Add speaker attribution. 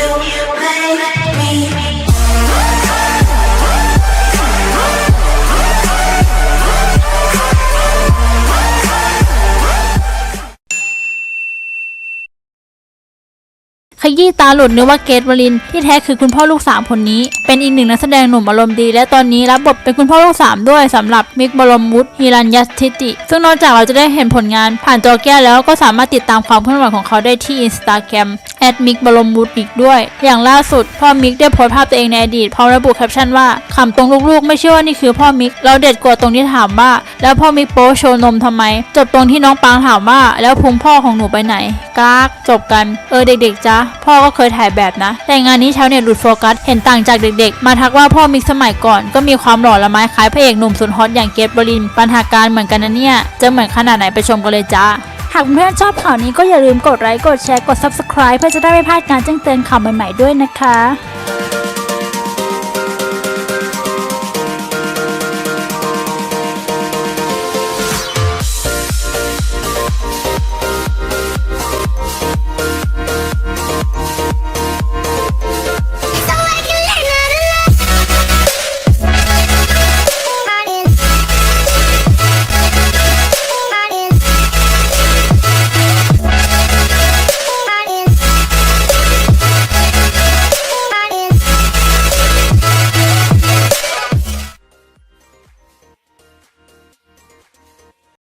Speaker 1: you make me
Speaker 2: ขยี้ตาหลุดนึกว่าเกตวลิน ที่แท้คือคุณพ่อลูกสามคนนี้ เป็นอีกหนึ่งนักแสดงหนุ่มอารมณ์ดี และตอนนี้รับบทเป็นคุณพ่อลูกสามด้วยสำหรับมิกบรมวุฒิฮิรัญยทิติ ซึ่งนอกจากเราจะได้เห็นผลงาน ผ่านจอแก้วแล้วก็สามารถติดตามความเคลื่อนไหวของเขาได้ที่อินสตาแกรมแอดมิกบรมวุฒิอีกด้วย อย่างล่าสุด พ่อมิกได้โพสต์ภาพตัวเองในอดีตพร้อมระบุแคปชั่นว่าขำตรงลูกๆ ไม่เชื่อว่านี่คือพ่อมิกเราเด็ดกว่าตรงที่ถามว่า แล้วพ่อมิกโป๊โชว์นมทำไม จบตรงที่น้องปางถามว่า แล้วพุงพ่อของหนูไปไหนกากจบกัน เออเด็กๆจ้ะพ่อก็เคยถ่ายแบบนะ แต่งานนี้ชาวเน็ตหลุดโฟกัส เห็นต่างจากเด็กๆ มาทักว่าพ่อมิกสมัยก่อน ก็มีความหล่อละไม้คล้ายพระเอกหนุ่มสุดฮอตอย่างเกตบรินปัญหาการเหมือนกันนะเนี่ย จะเหมือนขนาดไหนไปชมกันเลยจ้าหากเพื่อนๆชอบข่าวนี้ก็อย่าลืมกดไลค์กดแชร์กด Subscribe เพื่อจะได้ไม่พลาดการแจ้งเตือนข่าวใหม่ๆด้วยนะคะ